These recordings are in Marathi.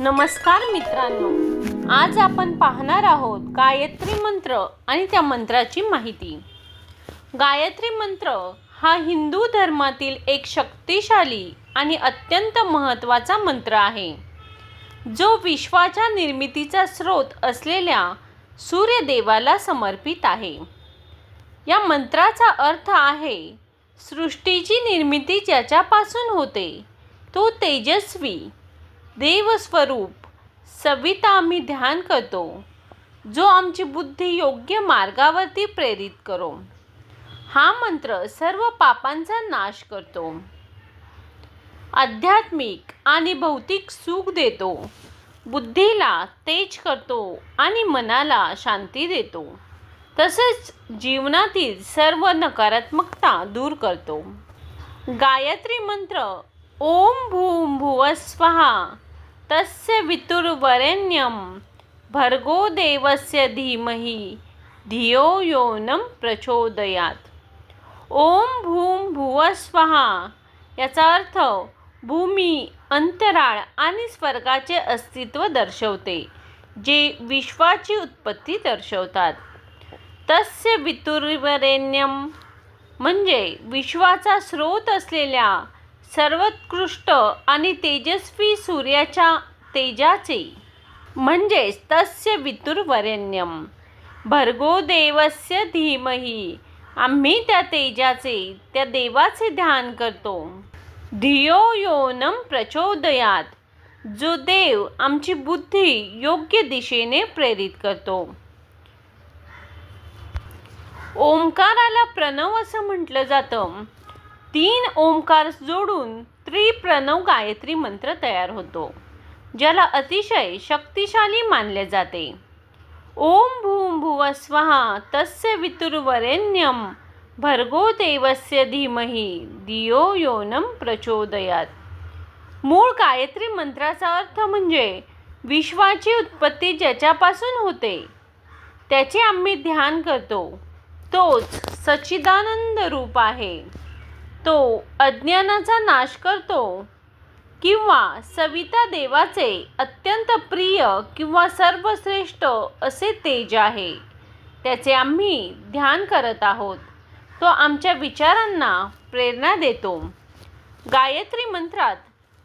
नमस्कार मित्रांनो. आज आपण पाहणार आहोत गायत्री मंत्र आणि त्या मंत्राची माहिती. गायत्री मंत्र हा हिंदू धर्मातील एक शक्तिशाली आणि अत्यंत महत्त्वाचा मंत्र आहे. जो विश्वाच्या निर्मितीचा स्रोत असलेल्या सूर्यदेवाला समर्पित आहे. या मंत्राचा अर्थ आहे सृष्टीची निर्मिती ज्याच्यापासून होते तो तेजस्वी देवस्वरूप सविता आम्ही ध्यान करतो जो आमची बुद्धी योग्य मार्गावरती प्रेरित करो. हा मंत्र सर्व पापांचा नाश करतो. आध्यात्मिक आणि भौतिक सुख देतो. बुद्धीला तेज करतो आणि मनाला शांती देतो. तसेच जीवनातील सर्व नकारात्मकता दूर करतो. गायत्री मंत्र ओम भूम भुवस्वहा तस्य वितुर्वरेण्यम भर्गो देवस्य धीमहि। धियो योनं प्रचोदयात। ओम भूम भुवस्वहा याचा अर्थ भूमी अंतराळ आणि स्वर्गाचे अस्तित्व दर्शवते जे विश्वाची उत्पत्ती दर्शवतात. तस्य वितुर्वरेण्यम म्हणजे विश्वाचा स्रोत असलेल्या सर्वोत्कृष्ट आणि तेजस्वी सूर्याच्या तेजाचे. म्हणजेच तस्य वितुर्वरेण्यम. भर्गो देवस्य धीमही. आम्ही त्या तेजाचे त्या देवाचे ध्यान करतो. धियो योनम प्रचोदयात. जो देव आमची बुद्धी योग्य दिशेने प्रेरित करतो. ओंकाराला प्रणव असं म्हटलं जातं. तीन ओंकार जोडून त्रिप्रणव गायत्री मंत्र तयार होतो ज्याला अतिशय शक्तिशाली मानले जाते. ओम भूम भुवस्वहा तस्य वितुर्वरेण्यम भर्गो देवस्य धीमही दियो योनम प्रचोदयात. मूळ गायत्री मंत्राचा अर्थ म्हणजे विश्वाची उत्पत्ती ज्याच्यापासून होते त्याचे आम्ही ध्यान करतो. तोच सच्चिदानंद रूप आहे. तो अज्ञानाचा नाश करतो किंवा सविता देवाचे अत्यंत प्रिय किंवा सर्वश्रेष्ठ असे तेज आहे. त्याचे आम्ही ध्यान करत आहोत. तो आमच्या विचारांना प्रेरणा देतो. गायत्री मंत्रात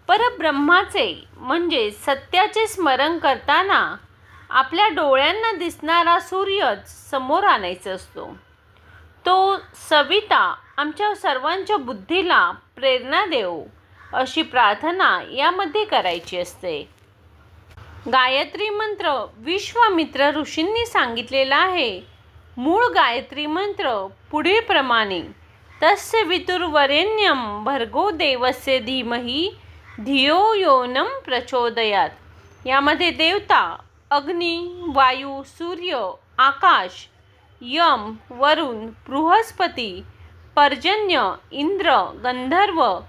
परब्रह्माचे म्हणजे सत्याचे स्मरण करताना आपल्या डोळ्यांना दिसणारा सूर्यच समोर आणायचा असतो. तो सविता आमच्या सर्वांच्या बुद्धीला प्रेरणा देऊ अशी प्रार्थना यामध्ये करायची असते. गायत्री मंत्र विश्वामित्र ऋषींनी सांगितलेला आहे. मूळ गायत्री मंत्र पुढीलप्रमाणे तस्य वितुर्वरेण्यम भर्गो देवस्य धीमही धियो योनम प्रचोदयात. यामध्ये देवता अग्नी वायू सूर्य आकाश यम वरुण बृहस्पती पर्जन्य इंद्र गंधर्व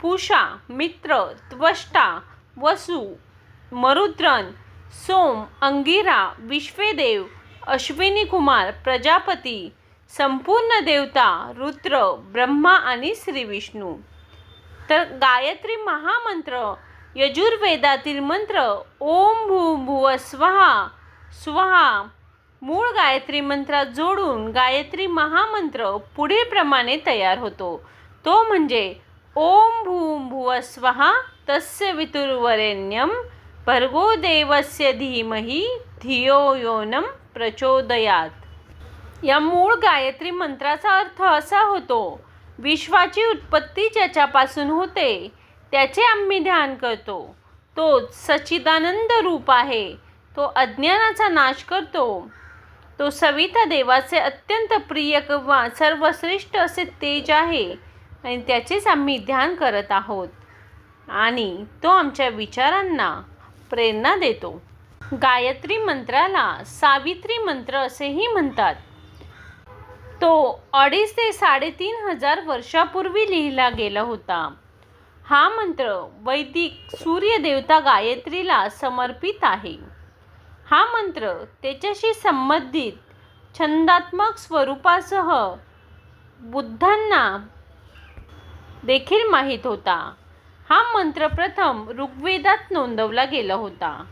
पूषा मित्र त्वष्टा वसु मरुद्रन सोम अंगिरा विश्वेदेव अश्विनी कुमार प्रजापती संपूर्ण देवता रुद्र ब्रह्मा आणि श्री विष्णू. तर गायत्री महामंत्र यजुर्वेदातील मंत्र ओम भू भुव स्वहा स्वहा मूळ गायत्री मंत्रात जोडून गायत्री महामंत्र पुढीलप्रमाणे तयार होतो. तो म्हणजे ओम भूम भुवस्वहा तस्य वितुर्वरेण्यम भर्गो देवस्य धीमही धियो योनम प्रचोदयात. या मूळ गायत्री मंत्राचा अर्थ असा होतो विश्वाची उत्पत्ती ज्याच्यापासून होते त्याचे आम्ही ध्यान करतो. तोच सच्चिदानंद रूप आहे. तो अज्ञानाचा नाश करतो. तो सविता देवाचे अत्यंत प्रिय किंवा सर्वश्रेष्ठ असे तेज आहे आणि त्याचेच आम्ही ध्यान करत आहोत. आणि तो आमच्या विचारांना प्रेरणा देतो. गायत्री मंत्राला सावित्री मंत्र असेही म्हणतात. तो अडीच ते साडेतीन हजार वर्षापूर्वी लिहिला गेला होता. हा मंत्र वैदिक सूर्यदेवता गायत्रीला समर्पित आहे. हा मंत्र त्याच्याशी संबंधित छंदात्मक स्वरूपासह बुद्धांना देखील माहीत होता. हा मंत्र प्रथम ऋग्वेदात नोंदवला गेला होता.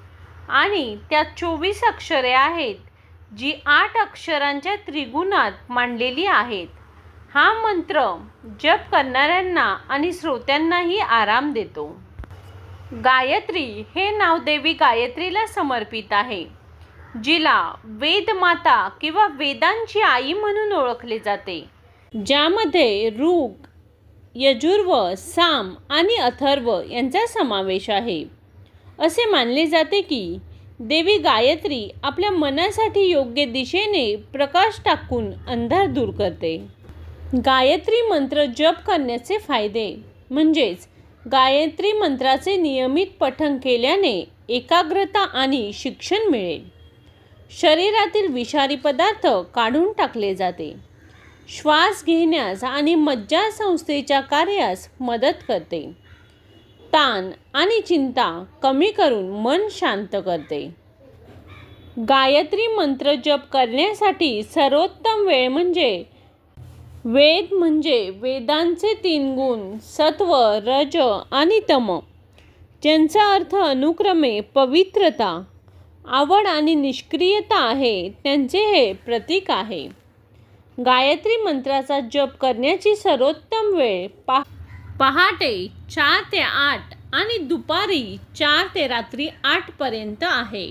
आणि त्यात चोवीस अक्षरे आहेत जी आठ अक्षरांच्या त्रिगुणात मांडलेली आहेत. हा मंत्र जप करणाऱ्यांना आणि श्रोत्यांनाही आराम देतो. गायत्री हे नाव देवी गायत्रीला समर्पित आहे जिला वेदमाता किंवा वेदांची आई म्हणून ओळखले जाते ज्यामध्ये ऋग यजुर्व साम आणि अथर्व यांचा समावेश आहे. असे मानले जाते की देवी गायत्री आपल्या मनासाठी योग्य दिशेने प्रकाश टाकून अंधार दूर करते. गायत्री मंत्र जप करण्याचे फायदे म्हणजेच गायत्री मंत्राचे नियमित पठण केल्याने एकाग्रता आणि शिक्षण मिळेल. शरीरातील विषारी पदार्थ काढून टाकले जाते. श्वास घेण्यास आणि मज्जासंस्थेच्या कार्यास मदत करते. ताण आणि चिंता कमी करून मन शांत करते. गायत्री मंत्र जप करण्यासाठी सर्वोत्तम वेळ म्हणजे वेद म्हणजे वेदांचे तीन गुण सत्व रज आणि तम ज्यांचा अर्थ अनुक्रमे पवित्रता आवड आणि निष्क्रियता आहे त्यांचे हे प्रतीक आहे. गायत्री मंत्राचा जप करण्याची सर्वोत्तम वेळ पा पहाटे चार ते आठ आणि दुपारी चार ते रात्री आठपर्यंत आहे.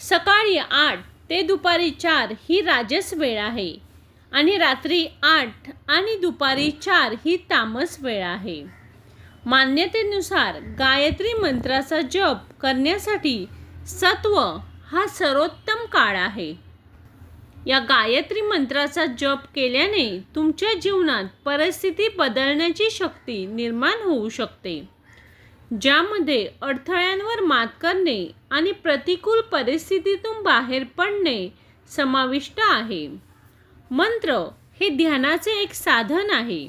सकाळी आठ ते दुपारी चार ही राजस वेळ आहे. आणि रात्री आठ आणि दुपारी चार ही तामस वेळ आहे. मान्यतेनुसार गायत्री मंत्राचा जप करण्यासाठी सत्व हा सर्वोत्तम काळ आहे. या गायत्री मंत्राचा जप केल्याने तुमच्या जीवनात परिस्थिती बदलण्याची शक्ती निर्माण होऊ शकते. ज्यामध्ये अडथळ्यांवर मात करणे आणि प्रतिकूल परिस्थितीतून बाहेर पडणे समाविष्ट आहे. मंत्र हे ध्यानाचे एक साधन आहे.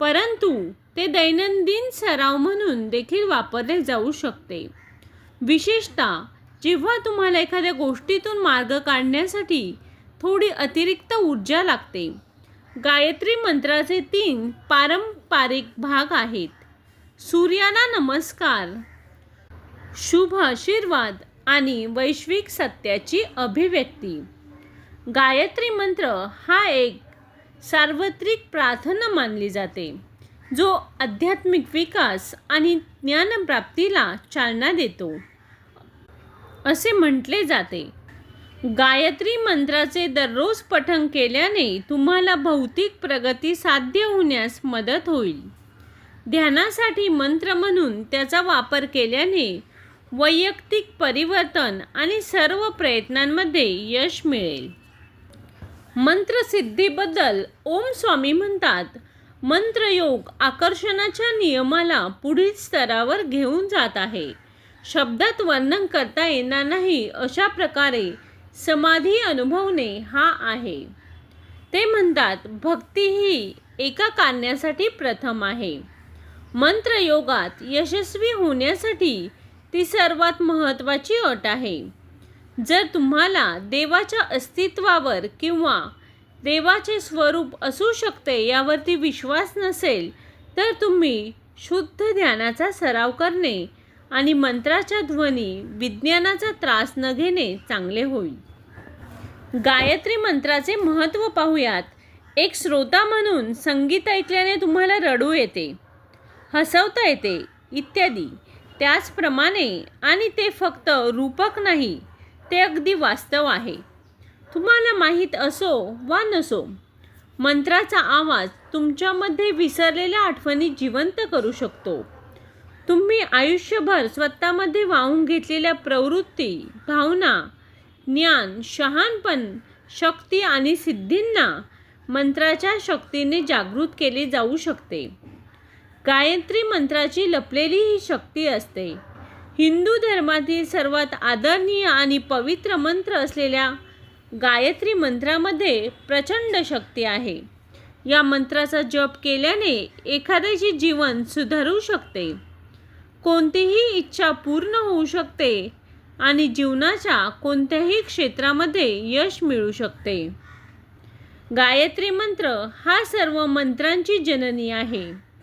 परंतु ते दैनंदिन सराव म्हणून देखील वापरले जाऊ शकते. विशेषतः जेव्हा तुम्हाला एखाद्या गोष्टीतून मार्ग काढण्यासाठी थोडी अतिरिक्त ऊर्जा लागते गायत्री मंत्राचे तीन पारंपरिक भाग आहेत. सूर्याला नमस्कार शुभ आशीर्वाद आणि वैश्विक सत्याची अभिव्यक्ती. गायत्री मंत्र हा एक सार्वत्रिक प्रार्थना मानली जाते जो आध्यात्मिक विकास आणि ज्ञानप्राप्तीला चालना देतो. असे म्हटले जाते. गायत्री मंत्राचे दररोज पठण केल्याने तुम्हाला भौतिक प्रगती साध्य होण्यास मदत होईल. ध्यानासाठी मंत्र म्हणून त्याचा वापर केल्याने वैयक्तिक परिवर्तन आणि सर्व प्रयत्नांमध्ये यश मिळेल. मंत्रसिद्धीबद्दल ओम स्वामी म्हणतात. मंत्रयोग आकर्षणाच्या नियमाला पुढील स्तरावर घेऊन जात आहे. शब्दात वर्णन करता येणार नाही अशा प्रकारे समाधी अनुभवणे हा आहे. ते म्हणतात भक्ती ही एका कारण्यासाठी प्रथम आहे. मंत्रयोगात यशस्वी होण्यासाठी ती सर्वात महत्त्वाची अट आहे. जर तुम्हाला देवाच्या अस्तित्वावर किंवा देवाचे स्वरूप असू शकते यावरती विश्वास नसेल तर तुम्ही शुद्ध ध्यानाचा सराव करणे आणि मंत्राच्या ध्वनी विज्ञानाचा त्रास न घेणे चांगले होईल. गायत्री मंत्राचे महत्त्व पाहूयात. एक श्रोता म्हणून संगीत ऐकल्याने तुम्हाला रडू येते हसवता येते इत्यादी. त्याचप्रमाणे आणि ते फक्त रूपक नाही ते अगदी वास्तव आहे. तुम्हाला माहीत असो वा नसो मंत्राचा आवाज तुमच्यामध्ये विसरलेल्या आठवणी जिवंत करू शकतो. तुम्ही आयुष्यभर स्वतःमध्ये वाहून घेतलेल्या प्रवृत्ती भावना ज्ञान शहाणपण शक्ती आणि सिद्धींना मंत्राच्या शक्तीने जागृत केले जाऊ शकते. गायत्री मंत्राची लपलेली ही शक्ती असते. हिंदू धर्मातील सर्वात आदरणीय आणि पवित्र मंत्र असलेल्या गायत्री मंत्रामध्ये प्रचंड शक्ती आहे. या मंत्राचा जप केल्याने एखाद्याचे जीवन सुधारू शकते. कोणतीही इच्छा पूर्ण होऊ शकते आणि जीवनाच्या कोणत्याही क्षेत्रामध्ये यश मिळू शकते. गायत्री मंत्र हा सर्व मंत्रांची जननी आहे.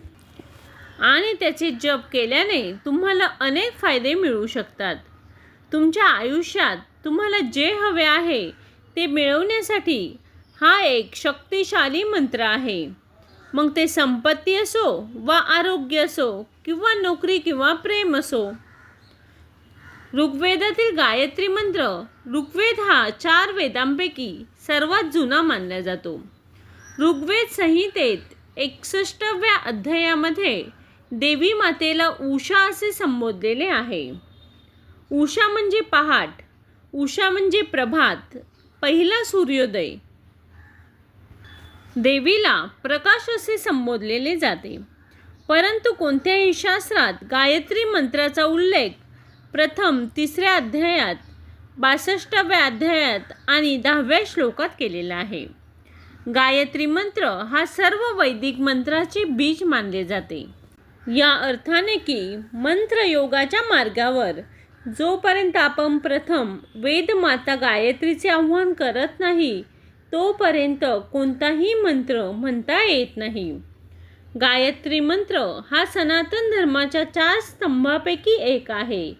आणि त्याचे जप केल्याने तुम्हाला अनेक फायदे मिळू शकतात. तुमच्या आयुष्यात तुम्हाला जे हवे आहे ते मिळवण्यासाठी हा एक शक्तिशाली मंत्र आहे. मग ते संपत्ती असो वा आरोग्य असो किंवा नोकरी किंवा प्रेम असो. ऋग्वेदातील गायत्री मंत्र ऋग्वेद हा चार वेदांपैकी सर्वात जुना मानला जातो. ऋग्वेद संहितेत एकसष्टव्या अध्यायामध्ये देवी मातेला उषा असे संबोधलेले आहे. उषा म्हणजे पहाट उषा म्हणजे प्रभात पहिला सूर्योदय. देवीला प्रकाश असे संबोधलेले जाते. परंतु कोणत्याही शास्त्रात गायत्री मंत्राचा उल्लेख प्रथम तिसऱ्या अध्यायात बासष्टाव्या अध्यायात आणि दहाव्या श्लोकात केलेला आहे. गायत्री मंत्र हा सर्व वैदिक मंत्राचे बीज मानले जाते. या अर्थाने की मंत्रयोगाच्या मार्गावर. जोपर्यंत आपण प्रथम वेदमाता गायत्रीचे आव्हान करत नाही तोपर्यंत कोणताही मंत्र म्हणता येत नाही. गायत्री मंत्र हा सनातन धर्माच्या चार स्तंभापैकी एक आहे.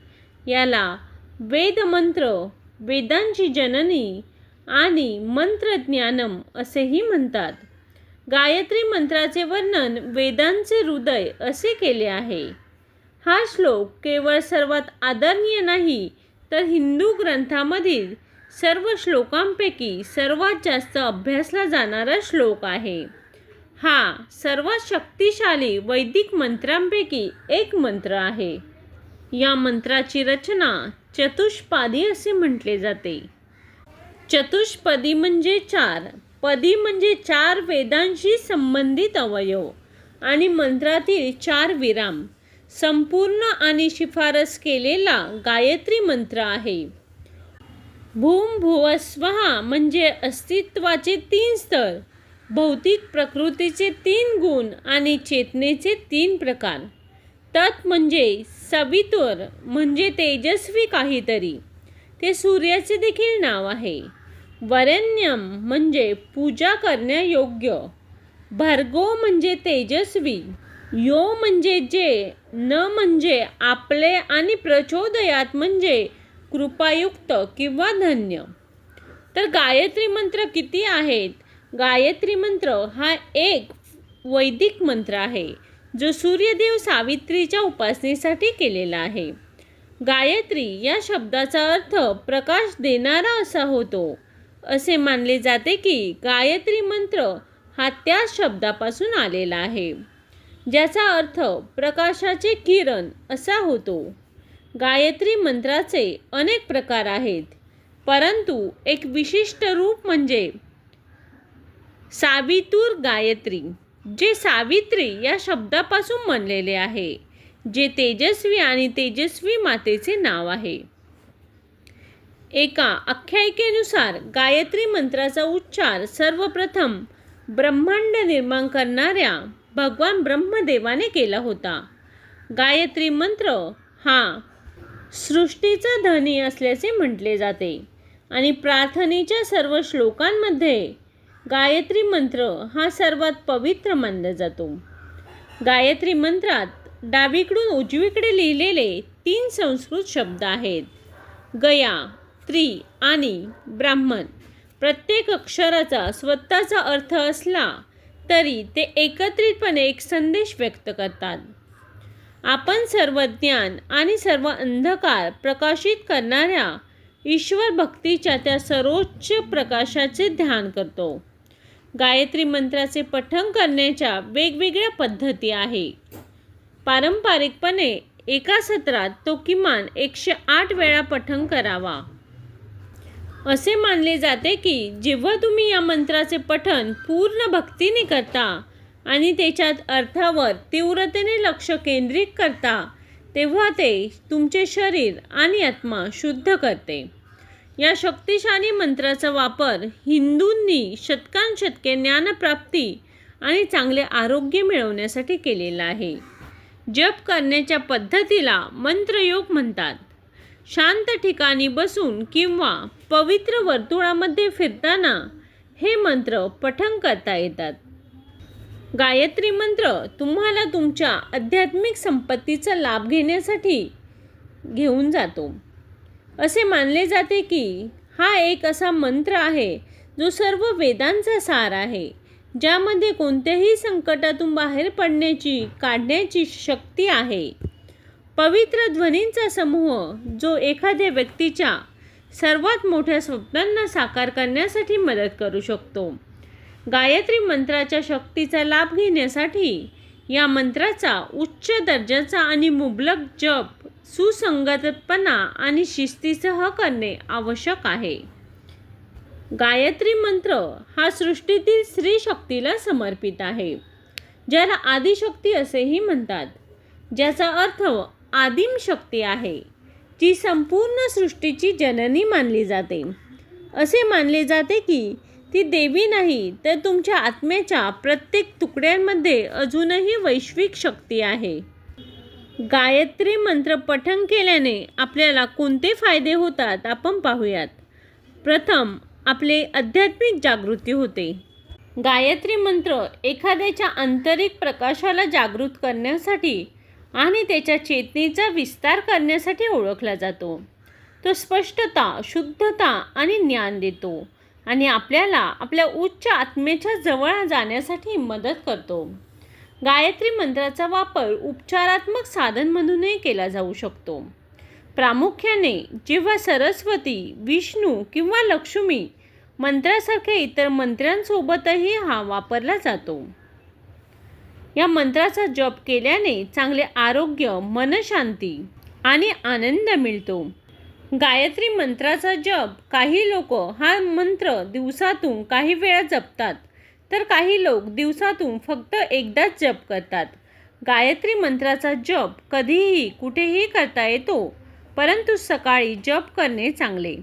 याला वेदमंत्र वेदांची जननी आणि मंत्रज्ञानम असेही म्हणतात. गायत्री मंत्राचे वर्णन वेदांचे हृदय असे केले आहे. हा श्लोक केवळ सर्वात आदरणीय नाही तर हिंदू ग्रंथामधील सर्व श्लोकांपैकी सर्वात जास्त अभ्यासला जाणारा श्लोक आहे. हा सर्वात शक्तिशाली वैदिक मंत्रांपैकी एक मंत्र आहे. या मंत्राची रचना चतुष्पादी असे म्हटले जाते. चतुष्पदी म्हणजे चार पदी म्हणजे चार वेदांशी संबंधित अवयव आणि मंत्रातील चार विराम. संपूर्ण आणि शिफारस केलेला गायत्री मंत्र आहे. भूम भुवस्वहा म्हणजे अस्तित्वाचे तीन स्तर भौतिक प्रकृतीचे तीन गुण आणि चेतनेचे तीन प्रकार. तत् म्हणजे सवितुर म्हणजे तेजस्वी काहीतरी. ते सूर्याचे देखील नाव आहे. वरेण्यम म्हणजे पूजा करण्यायोग्य. भर्गो म्हणजे तेजस्वी. यो म्हणजे जे न म्हणजे आपले आणि प्रचोदयात म्हणजे कृपायुक्त किंवा धन्य. तर गायत्री मंत्र किती आहेत? गायत्री मंत्र हा एक वैदिक मंत्र आहे जो सूर्यदेव सावित्रीच्या उपासनेसाठी केलेला आहे. गायत्री या शब्दाचा अर्थ प्रकाश देणारा असा होतो. असे मानले जाते की गायत्री मंत्र हा त्या शब्दापासून आलेला आहे ज्याचा अर्थ प्रकाशाचे किरण असा होतो. गायत्री मंत्राचे अनेक प्रकार आहेत परंतु एक विशिष्ट रूप म्हणजे सावितूर गायत्री जे सावित्री या शब्दापासून बनलेले आहे जे तेजस्वी आणि तेजस्वी मातेचे नाव आहे. एका आख्यायिकेनुसार गायत्री मंत्राचा उच्चार सर्वप्रथम ब्रह्मांड निर्माण करणाऱ्या भगवान ब्रह्मदेवाने केला होता. गायत्री मंत्र हा सृष्टीचा धनी असल्याचे म्हटले जाते आणि प्रार्थनेच्या सर्व श्लोकांमध्ये गायत्री मंत्र हा सर्वात पवित्र मानला जातो. गायत्री मंत्रात डावीकडून उजवीकडे लिहिलेले तीन संस्कृत शब्द आहेत. गया स्त्री आणि ब्राह्मण. प्रत्येक अक्षराचा स्वतःचा अर्थ असला तरी ते एकत्रितपणे एक संदेश व्यक्त करतात. आपण सर्व ज्ञान आणि सर्व अंधकार प्रकाशित करणाऱ्या ईश्वर भक्तीच्या त्या सर्वोच्च प्रकाशाचे ध्यान करतो. गायत्री मंत्राचे पठण करण्याच्या वेगवेगळ्या पद्धती आहे. पारंपरिकपणे एका सत्रात तो किमान एकशे आठ वेळा पठण करावा. असे मानले जाते की जेव्हा तुम्ही या मंत्राचे पठण पूर्ण भक्तीने करता आणि त्याच्यात अर्थावर तीव्रतेने लक्ष केंद्रित करता तेव्हा ते तुमचे शरीर आणि आत्मा शुद्ध करते. या शक्तिशाली मंत्राचा वापर हिंदूंनी शतकांशतके ज्ञानप्राप्ती आणि चांगले आरोग्य मिळवण्यासाठी केलेला आहे. जप करण्याच्या पद्धतीला मंत्रयोग म्हणतात. शांत ठिकाणी बसून किंवा पवित्र वर्तुळामध्ये फिरताना हे मंत्र पठण करता येतात. गायत्री मंत्र तुम्हाला तुमच्या आध्यात्मिक संपत्तीचा लाभ घेण्यासाठी घेऊन जातो. असे मानले जाते की हा एक असा मंत्र आहे जो सर्व वेदांचा सार आहे ज्यामध्ये कोणत्याही संकटातून बाहेर पडण्याची काढण्याची शक्ती आहे. पवित्र ध्वनींचा समूह जो एखाद्या व्यक्तीच्या सर्वात मोठ्या स्वप्नांना साकार करण्यासाठी मदत करू शकतो. गायत्री मंत्राच्या शक्तीचा लाभ घेण्यासाठी या मंत्राचा उच्च दर्जाचा आणि मुबलक जप सुसंगतपणा आणि शिस्तीसह करणे आवश्यक आहे. गायत्री मंत्र हा सृष्टीतील स्त्री शक्तीला समर्पित आहे. ज्याला आदिशक्ती असेही म्हणतात. ज्याचा अर्थ आदिम शक्ती आहे जी संपूर्ण सृष्टीची जननी मानली जाते. असे मानले जाते की ती देवी नाही तर तुमच्या आत्म्याच्या प्रत्येक तुकड्यांमध्ये अजूनही वैश्विक शक्ती आहे. गायत्री मंत्र पठण केल्याने आपल्याला कोणते फायदे होतात आपण पाहूयात. प्रथम आपले आध्यात्मिक जागृती होते. गायत्री मंत्र एखाद्याच्या आंतरिक प्रकाशाला जागृत करण्यासाठी आणि त्याच्या चेतनेचा विस्तार करण्यासाठी ओळखला जातो. तो स्पष्टता शुद्धता आणि ज्ञान देतो आणि आपल्याला आपल्या उच्च आत्मेच्या जवळ जाण्यासाठी मदत करतो. गायत्री मंत्राचा वापर उपचारात्मक साधन म्हणूनही केला जाऊ शकतो. प्रामुख्याने जेव्हा सरस्वती विष्णू किंवा लक्ष्मी मंत्रासारख्या इतर मंत्र्यांसोबतही हा वापरला जातो. या मंत्राचा जप केल्याने चांगले आरोग्य मनशांती आणि आनंद मिळतो. गायत्री मंत्राचा जप काही लोक हा मंत्र दिवसातून काही वेळा जपतात तर काही लोक दिवसातून फक्त एकदाच जप करतात. गायत्री मंत्राचा जप कधीही कुठेही करता येतो परंतु सकाळी जप करणे चांगले.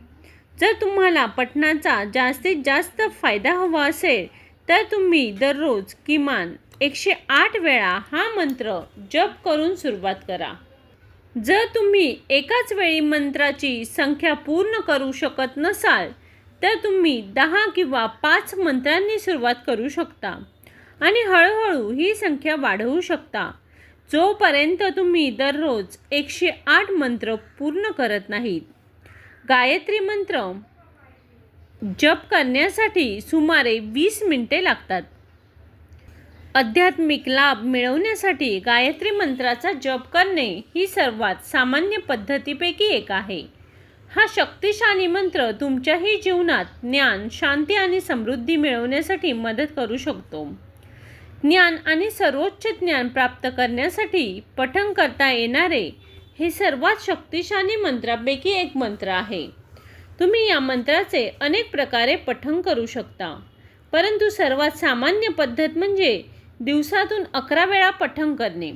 जर तुम्हाला पठणाचा जास्तीत जास्त फायदा हवा असेल तर तुम्ही दररोज किमान एकशे आठ वेळा हा मंत्र जप करून सुरुवात करा. जर तुम्ही एकाच वेळी मंत्राची संख्या पूर्ण करू शकत नसाल तर तुम्ही दहा किंवा पाच मंत्रांनी सुरुवात करू शकता आणि हळूहळू ही संख्या वाढवू शकता. जोपर्यंत तुम्ही दररोज एकशे आठ मंत्र पूर्ण करत नाहीत. गायत्री मंत्र जप करण्यासाठी सुमारे वीस मिनिटे लागतात. आध्यात्मिक लाभ मिळवण्यासाठी गायत्री मंत्राचा जप करणे ही सर्वात सामान्य पद्धतीपैकी एक आहे. हा शक्तिशाली मंत्र तुमच्याही जीवनात ज्ञान शांती आणि समृद्धी मिळवण्यासाठी मदत करू शकतो. ज्ञान आणि सर्वोच्च ज्ञान प्राप्त करण्यासाठी पठण करता येणारे हे सर्वात शक्तिशाली मंत्रापैकी एक मंत्र आहे. तुम्ही या मंत्राचे अनेक प्रकारे पठण करू शकता. परंतु सर्वात सामान्य पद्धत म्हणजे दिवसातून अकरा वेळा पठण करणे.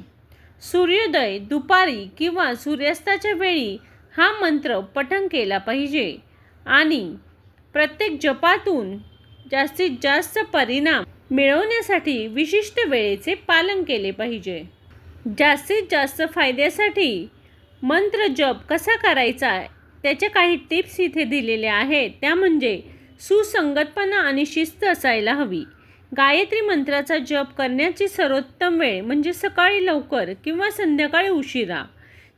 सूर्योदय दुपारी किंवा सूर्यास्ताच्या वेळी हा मंत्र पठण केला पाहिजे. आणि प्रत्येक जपातून जास्तीत जास्त परिणाम मिळवण्यासाठी विशिष्ट वेळेचे पालन केले पाहिजे. जास्तीत जास्त फायद्यासाठी मंत्र जप कसा करायचा त्याच्या काही टिप्स इथे दिलेल्या आहेत. त्या म्हणजे सुसंगतपणा आणि शिस्त असायला हवी. गायत्री मंत्राचा जप करण्याची सर्वोत्तम वेळ म्हणजे सकाळी लवकर किंवा संध्याकाळी उशिरा.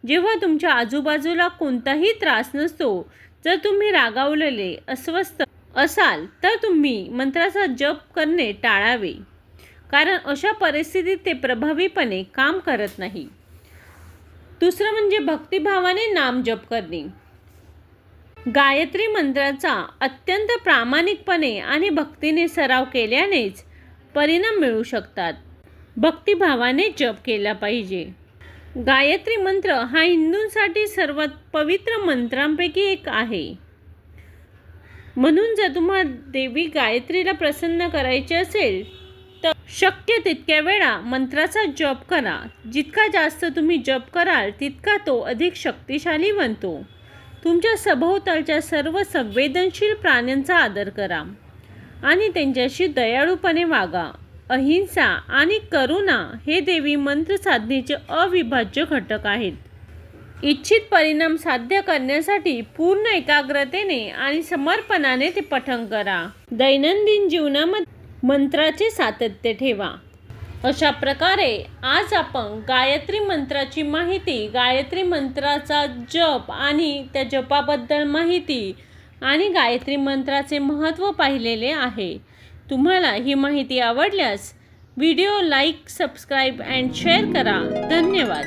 जेव्हा तुमच्या आजूबाजूला कोणताही त्रास नसतो जर तुम्ही रागावलेले अस्वस्थ असाल तर तुम्ही मंत्राचा जप करणे टाळावे. कारण अशा परिस्थितीत ते प्रभावीपणे काम करत नाही. दुसरं म्हणजे भक्तिभावाने नाम जप करणे. गायत्री मंत्राचा अत्यंत प्रामाणिकपणे आणि भक्तीने सराव केल्यानेच परिणाम मिळू शकतात. भक्तिभावाने जप केला पाहिजे. गायत्री मंत्र हा हिंदूंसाठी सर्वात पवित्र मंत्रांपैकी एक आहे. म्हणून जर तुम्हाला देवी गायत्रीला प्रसन्न करायचे असेल तर शक्य तितक्या वेळा मंत्राचा जप करा. जितका जास्त तुम्ही जप कराल तितका तो अधिक शक्तिशाली बनतो. तुमच्या सभोवतालच्या सर्व संवेदनशील प्राण्यांचा आदर करा आणि त्यांच्याशी दयाळूपणे वागा. अहिंसा आणि करुणा हे देवी मंत्र साधनेचे अविभाज्य घटक आहेत. इच्छित परिणाम साध्य करण्यासाठी पूर्ण एकाग्रतेने आणि समर्पणाने ते पठण करा. दैनंदिन जीवनामध्ये मंत्राचे सातत्य ठेवा. अशा प्रकारे आज आपण गायत्री मंत्राची माहिती गायत्री मंत्राचा जप आणि त्या जपाबद्दल माहिती आणि गायत्री मंत्राचे महत्त्व पाहिलेले आहे. तुम्हाला ही माहिती आवडल्यास video like subscribe and share करा. धन्यवाद.